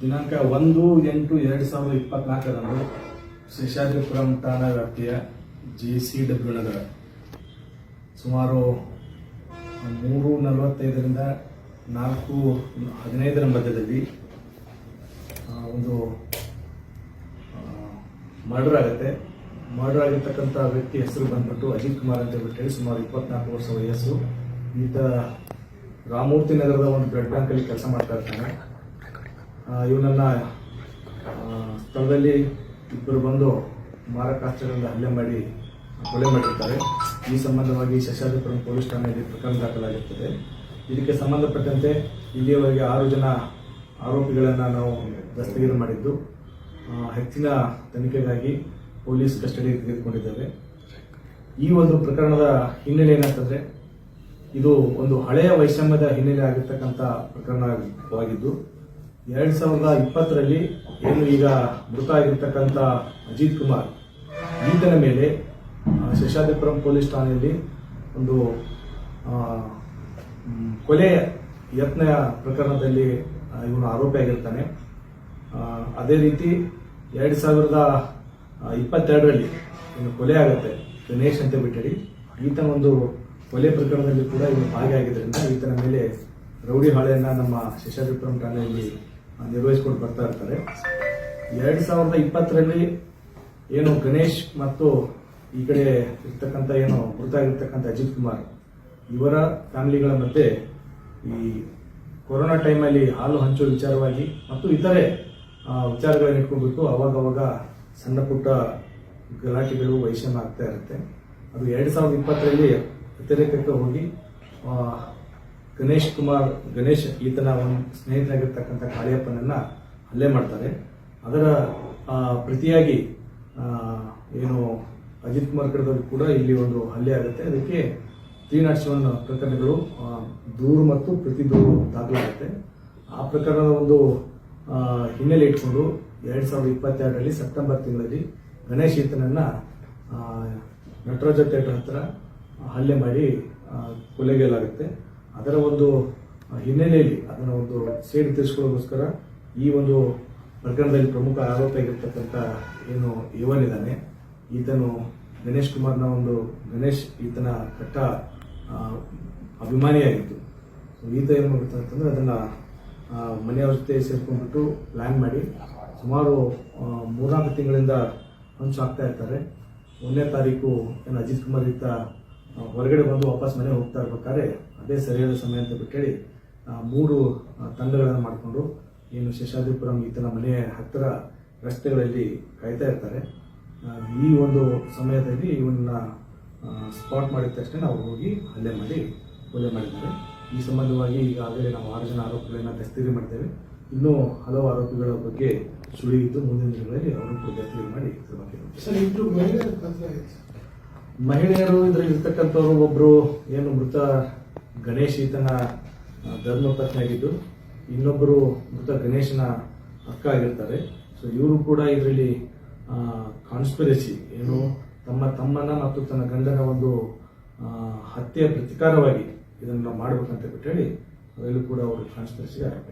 ದಿನಾಂಕ ಒಂದು, ಎಂಟು, ಎರಡು ಸಾವಿರದ ಇಪ್ಪತ್ನಾಲ್ಕರಂದು ಶೇಷಾದ್ರಿಪುರಂ ಠಾಣಾ ವ್ಯಾಪ್ತಿಯ ಜೆ ಸಿ ಡಬ್ಲ್ಯೂ ನಗರ. ಸುಮಾರು ಮೂರು ನಲವತ್ತೈದರಿಂದ ನಾಲ್ಕು ಹದಿನೈದರ ಮಧ್ಯದಲ್ಲಿ ಒಂದು ಮರ್ಡರ್ ಆಗುತ್ತೆ. ಮರ್ಡರ್ ಆಗಿರ್ತಕ್ಕಂಥ ವ್ಯಕ್ತಿ ಹೆಸರು ಬಂದ್ಬಿಟ್ಟು ಅಜಿತ್ ಕುಮಾರ್ ಅಂತ ಹೇಳ್ಬಿಟ್ಟು ಹೇಳಿ ಸುಮಾರು ಇಪ್ಪತ್ನಾಲ್ಕು ವರ್ಷ ವಯಸ್ಸು. ಈತ ರಾಮೂರ್ತಿ ನಗರದ ಒಂದು ಬ್ಲಡ್ ಬ್ಯಾಂಕಲ್ಲಿ ಕೆಲಸ ಮಾಡ್ತಾ ಇರ್ತಾನೆ. ಇವನನ್ನ ಸ್ಥಳದಲ್ಲಿ ಇಬ್ಬರು ಬಂದು ಮಾರಕಾಸ್ತ್ರಗಳಿಂದ ಹಲ್ಲೆ ಮಾಡಿ, ಕೊಲೆ ಮಾಡಿರ್ತಾರೆ. ಈ ಸಂಬಂಧವಾಗಿ ಶಶಾದಿಪುರಂ ಪೊಲೀಸ್ ಠಾಣೆಯಲ್ಲಿ ಪ್ರಕರಣ ದಾಖಲಾಗಿರ್ತದೆ. ಇದಕ್ಕೆ ಸಂಬಂಧಪಟ್ಟಂತೆ ಇಲ್ಲಿಯವರೆಗೆ ಆರು ಜನ ಆರೋಪಿಗಳನ್ನು ನಾವು ದಸ್ತಗಿರಿ ಮಾಡಿದ್ದು. ಹೆಚ್ಚಿನ ತನಿಖೆಗಾಗಿ ಪೊಲೀಸ್ ಕಸ್ಟಡಿಗೆ ತೆಗೆದುಕೊಂಡಿದ್ದೇವೆ. ಈ ಒಂದು ಪ್ರಕರಣದ ಹಿನ್ನೆಲೆ ಏನಂತಂದ್ರೆ ಇದು ಒಂದು ಹಳೆಯ ವೈಷಮ್ಯದ ಹಿನ್ನೆಲೆ ಆಗಿರ್ತಕ್ಕಂಥ ಪ್ರಕರಣವಾಗಿದ್ದು, ಎರಡ್ ಸಾವಿರದ ಇಪ್ಪತ್ತರಲ್ಲಿ ಏನು ಈಗ ಮೃತ ಆಗಿರ್ತಕ್ಕಂಥ ಅಜಿತ್ ಕುಮಾರ್, ಈತನ ಮೇಲೆ ಶೇಷಾದಿಪುರಂ ಪೊಲೀಸ್ ಠಾಣೆಯಲ್ಲಿ ಒಂದು ಕೊಲೆ ಯತ್ನ ಪ್ರಕರಣದಲ್ಲಿ ಇವನು ಆರೋಪಿಯಾಗಿರ್ತಾನೆ ಅದೇ ರೀತಿ ಎರಡು ಸಾವಿರದ ಇಪ್ಪತ್ತೆರಡರಲ್ಲಿ ಇವನು ಕೊಲೆ ಆಗುತ್ತೆ, ಗಣೇಶ್ ಅಂತ ಬಿಟ್ಟಡಿ ಈತನ ಒಂದು ಕೊಲೆ ಪ್ರಕರಣದಲ್ಲಿ ಕೂಡ ಇವರು ಭಾಗಿಯಾಗಿದ್ದರಿಂದ ಈತನ ಮೇಲೆ ರೌಡಿ ಹಾಳೆಯನ್ನ ನಮ್ಮ ಶೇಷಾದ್ರಿಪುರಂ ಠಾಣೆಯಲ್ಲಿ ನಿರ್ವಹಿಸಿಕೊಂಡು ಬರ್ತಾ ಇರ್ತಾರೆ. ಎರಡ್ ಸಾವಿರದ ಇಪ್ಪತ್ತರಲ್ಲಿ ಏನು ಗಣೇಶ್ ಮತ್ತು ಈ ಕಡೆ ಇರ್ತಕ್ಕಂಥ ಏನು ಮೃತ ಆಗಿರ್ತಕ್ಕಂಥ ಅಜಿತ್ ಕುಮಾರ್ ಇವರ ಫ್ಯಾಮಿಲಿಗಳ ಮಧ್ಯೆ ಈ ಕೊರೋನಾ ಟೈಮಲ್ಲಿ ಹಾಲು ಹಂಚುವ ವಿಚಾರವಾಗಿ ಮತ್ತು ಇತರೆ ವಿಚಾರಗಳನ್ನು ಇಟ್ಕೊಂಡ್ಬಿಟ್ಟು ಅವಾಗವಾಗ ಅವಾಗ ಸಣ್ಣ ಪುಟ್ಟ ಗಲಾಟೆಗಳು, ವೈಷಮ್ಯ ಆಗ್ತಾ ಇರುತ್ತೆ. ಅದು ಎರಡ್ ಸಾವಿರದ ಇಪ್ಪತ್ತರಲ್ಲಿ ಅತಿರೇಕಕ್ಕೆ ಹೋಗಿ ಗಣೇಶ್ ಕುಮಾರ್, ಗಣೇಶ್ ಈತನ ಒಂದು ಸ್ನೇಹಿತನಾಗಿರ್ತಕ್ಕಂಥ ಕಾಳಿಯಪ್ಪನನ್ನ ಹಲ್ಲೆ ಮಾಡ್ತಾರೆ. ಅದರ ಪ್ರತಿಯಾಗಿ ಏನು ಅಜಿತ್ ಕುಮಾರ್ ಕಡೆದವರು ಕೂಡ ಇಲ್ಲಿ ಒಂದು ಹಲ್ಲೆ ಆಗುತ್ತೆ. ಅದಕ್ಕೆ ತ್ರೀ ಪ್ರಕರಣಗಳು ದೂರು ಮತ್ತು ಪ್ರತಿ ದೂರು ದಾಖಲಾಗುತ್ತೆ. ಆ ಪ್ರಕರಣದ ಒಂದು ಹಿನ್ನೆಲೆ ಇಟ್ಕೊಂಡು ಎರಡು ಸಾವಿರದ ಇಪ್ಪತ್ತೆರಡರಲ್ಲಿ ಸೆಪ್ಟೆಂಬರ್ ತಿಂಗಳಲ್ಲಿ ಗಣೇಶ್ ಈತನನ್ನ ನಟರಾಜ ಥಿಯೇಟರ್ ಹತ್ರ ಹಲ್ಲೆ ಮಾಡಿ ಕೊಲೆಗೇಲಾಗುತ್ತೆ ಅದರ ಒಂದು ಹಿನ್ನೆಲೆಯಲ್ಲಿ ಅದನ್ನ ಒಂದು ಸೇಡು ತೀರಿಸಿಕೊಳ್ಳೋಗೋಸ್ಕರ ಈ ಒಂದು ಪ್ರಕರಣದಲ್ಲಿ ಪ್ರಮುಖ ಆರೋಪಿಯಾಗಿರ್ತಕ್ಕಂಥ ಏನು ಯುವನಿದ್ದಾನೆ, ಈತನು ಗಣೇಶ್ ಕುಮಾರ್ನ ಒಂದು, ಗಣೇಶ್ ಈತನ ಕಟ್ಟ ಅಭಿಮಾನಿಯಾಗಿತ್ತು ಈತ ಏನು ಮಾಡುತ್ತೆ ಅಂತಂದ್ರೆ ಅದನ್ನ ಮನೆಯ ಮನೆಯವ್ರ ಜೊತೆ ಸೇರ್ಕೊಂಡ್ಬಿಟ್ಟು ಪ್ಲ್ಯಾನ್ ಮಾಡಿ ಸುಮಾರು ಮೂರ್ನಾಲ್ಕು ತಿಂಗಳಿಂದ ಹಂಚು ಹಾಕ್ತಾ ಇರ್ತಾರೆ. ಒಂದನೇ ತಾರೀಕು ಏನು ಅಜಿತ್ ಕುಮಾರ್ ಈತ ಹೊರಗಡೆ ಬಂದು ವಾಪಸ್ ಮನೆ ಹೋಗ್ತಾ ಇರ್ಬೇಕಾದ್ರೆ ಅದೇ ಸರಿಯಾದ ಸಮಯ ಅಂತ ಆ, ಮೂರು ತಂಡಗಳನ್ನು ಮಾಡಿಕೊಂಡು ಏನು ಶೇಷಾದ್ರಿಪುರಂ ಈತನ ಮನೆಯ ಹತ್ತಿರ ರಸ್ತೆಗಳಲ್ಲಿ ಕಾಯ್ತಾ ಇರ್ತಾರೆ. ಈ ಒಂದು ಸಮಯದಲ್ಲಿ ಇವನ್ನ ಸ್ಪಾಟ್ ಮಾಡಿದ ತಕ್ಷಣ ನಾವು ಹೋಗಿ ಹಲ್ಲೆ ಮಾಡಿ ಕೊಲೆ ಮಾಡಿದ್ದಾರೆ. ಈ ಸಂಬಂಧವಾಗಿ ಈಗಾಗಲೇ ನಾವು ಆರು ಜನ ಆರೋಪಿಗಳನ್ನ ದಸ್ತಗಿರಿ ಮಾಡಿದ್ದೇವೆ. ಇನ್ನೂ ಹಲವು ಆರೋಪಿಗಳ ಬಗ್ಗೆ ಸುಳಿಯಿದ್ದು ಮುಂದಿನ ದಿನಗಳಲ್ಲಿ ಅವರು ದಸ್ತಗಿರಿ ಮಾಡಿ ಮಹಿಳೆಯರ ಇದರಲ್ಲಿ ಇರ್ತಕ್ಕಂಥವ್ರು ಒಬ್ರು ಏನು ಮೃತ ಗಣೇಶ್ ಈತನ ಧರ್ಮ ಧರ್ಮ ಪತ್ನಿಯಾಗಿದ್ದು ಇನ್ನೊಬ್ಬರು ಮೃತ ಗಣೇಶನ ಅಕ್ಕ ಆಗಿರ್ತಾರೆ. ಸೊ ಇವರು ಕೂಡ ಇದರಲ್ಲಿ ಕಾನ್ಸ್ಪಿರಸಿ ಏನು ತಮ್ಮ ತಮ್ಮನ ಮತ್ತು ತನ್ನ ಗಂಡನ ಒಂದು ಹತ್ಯೆಯ ಪ್ರತಿಕಾರವಾಗಿ ಇದನ್ನು ಮಾಡ್ಬೇಕಂತ ಬಿಟ್ಟು ಹೇಳಿ, ಅದರಲ್ಲೂ ಕೂಡ ಅವರು ಕಾನ್ಸ್ಪಿರಸಿ ಆರೋಪ